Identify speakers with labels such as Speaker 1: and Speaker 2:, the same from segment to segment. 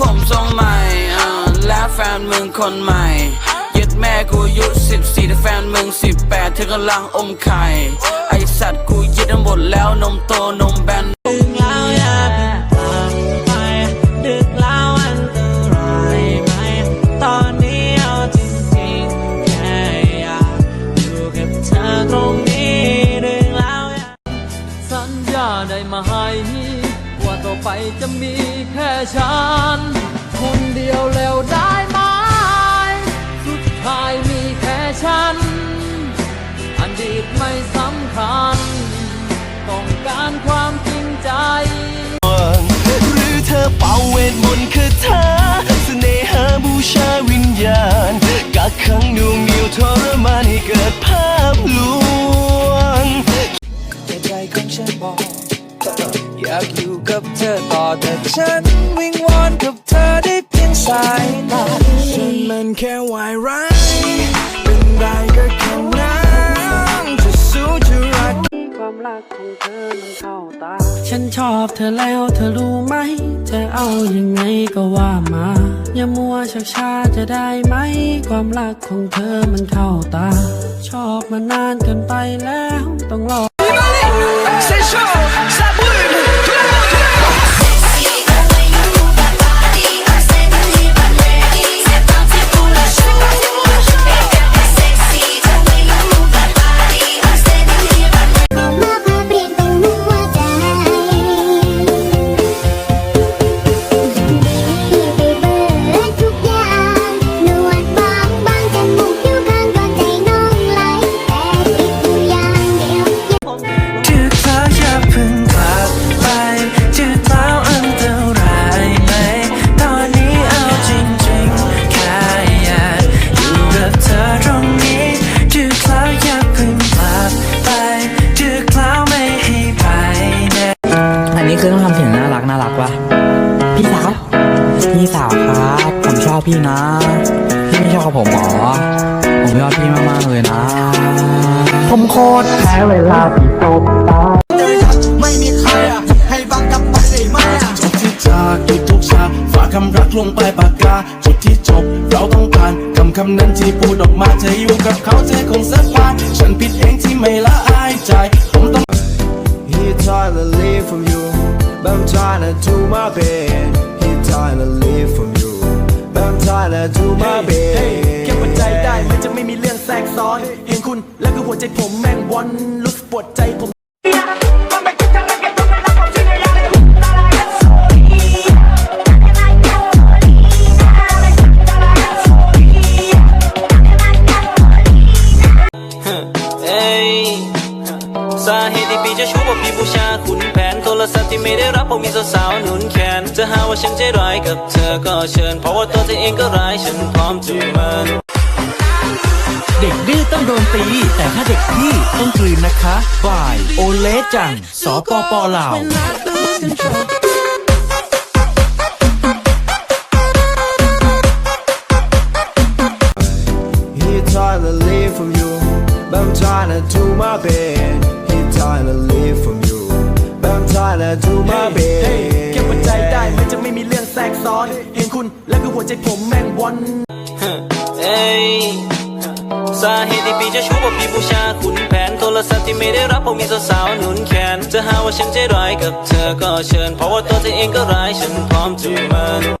Speaker 1: ผมทรงใหม่เออและแฟนมึงคนใหม่ยึดแม่กูอายุ14แต่แฟนมึง18เธอกำลังอมไข่ ไอสัตว์กูยึดทั้งหมดแล้วนมโตนมแบนดึง
Speaker 2: แล้วอย่าเพิ่งตามไปดึกแล้วอันตรายไหมตอนนี้เอาจริงๆแค่อยากอยู่กับเธอตรงนี้ดึกแล้วอย่าสัญญาได้ไหมว่าต่อไปจะมีแค่ฉัน
Speaker 3: ขังหน่วงเหนียวทรมานให้เกิดภาพลวง
Speaker 2: ใจของฉันบอกอยากอยู่กับเธอต่อแต่ฉันวิงวอนกับเธอได้เพียงสายตาฉันมันแค่วายร้ายเป็นได้ก็แค่นั้นจะสู้จะรักความรักของเธอมันเข้าตา ฉันชอบเธอแล้วเธอรู้ไหม จะเอายังไงก็ว่ามา อย่ามัวชักช้าจะได้ไหม ความรักของเธอมันเข้าตา ชอบมานานเกินไปแล้ว ต้องรอ
Speaker 4: มา พี่นะ
Speaker 5: พี่ไม่ชอบผมหรอ ผมชอบพี่มากๆเลยนะ ผมโคตรแพ้เวลาพี่ตกตา
Speaker 3: ไม่มีใครอะให้บังกับไปได้ไหมอะจบที่จากจุดทุกชาฝากคำรักลงไปปากกาจุดที่จบเราต้องการคำคำนั้นที่พูดออกมาเธออยู่กับเขาเธอคงสบายฉันผิดเองที่ไม่ละอายใจผมต้อง
Speaker 6: He trying to live from you, but I'm trying to do my best. He trying to live from you, but I'm trying to do my
Speaker 3: เฮ้ย
Speaker 6: best.
Speaker 3: เก็บหัวใจได้มันจะไม่มีเรื่องแทรกซ้อน เห็นคุณแล้วคือหัวใจผมแม่งวอนรู้สึกปวดใจผม
Speaker 2: เอ้ยสาเหตุที่พี่จะชู้เพราะพี่บูชาคุณแผนโทรศัพท์ที่ไม่ได้รับเพราะมีสาวๆหนุนแขนจะหาว่าฉันใจร้ายกับเธอก็เชิญ เพราะว่าตัวเธอเองก็ร้ายฉันพร้อมจะมัน
Speaker 7: เด็กดื้อต้องโดนตี แต่ถ้าเด็กพี่ต้องกลืนนะคะบายโอเลจังสปปลาว
Speaker 6: but I'm trying to do my
Speaker 3: เฮ้ยเก็บหัวใจได้
Speaker 6: best.
Speaker 3: มันจะไม่มีเรื่องแทรกซ้อน เห็นคุณแล้วคือหัวใจผมแม่งวอนเอ้ยสาเหตุที่พี่จะชู้เพราะพี่บูชาคุณแผนโทรศัพท์ที่ไม่ได้รับเพราะมีสาวๆหนุนแขนจะหาว่าฉันใจร้ายกับเธอก็เชิญ เพราะว่าตัวเธอเองก็ร้ายฉันพร้อมจะเมิน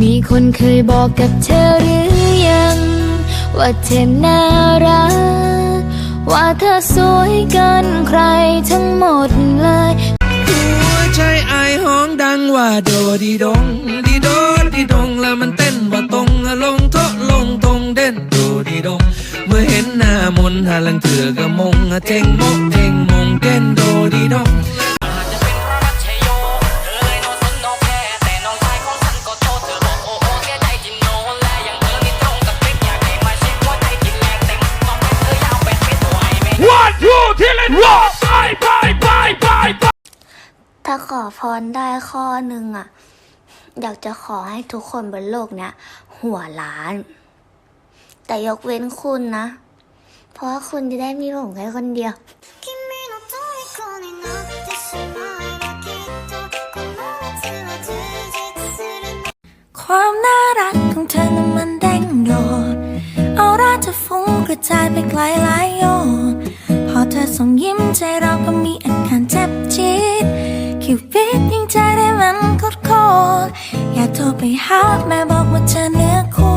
Speaker 3: มี
Speaker 4: คนเคยบอกกับเธอหรือยัง ว่าเธอน่ารัก ว่าเธอสวยเกินใครทั้งหมดเลย
Speaker 2: หัวใจไอห้องดังว่าโดดีดง ดีโดดีดงแล้วมันเต้นว่าตรงลงทะลงตรงเด่นโดดีดง เมื่อเห็นหน้ามนหาลังเถือกะมงเท่งมกเท่งมงเต้นโดดีดง
Speaker 8: ขอพรได้ข้อหนึ่งอะ อยากจะขอให้ทุกคนบนโลกเนี้ยหัวล้าน แต่ยกเว้นคุณนะ เพราะว่าคุณจะได้มีผมแค่คนเดียวความน่ารักของเธอนั้นมันแดงโดออราจะฟุ้งกระจายไปไกลหลายโยพอเธอส่งยิ้มใจเราก็มีอาการเจ็บจี๊ ดคิวปิดยิ่งใจได้มันโคตรโคตรอยากโทรไปหาแม่บอกว่าเธอเนื้อคู่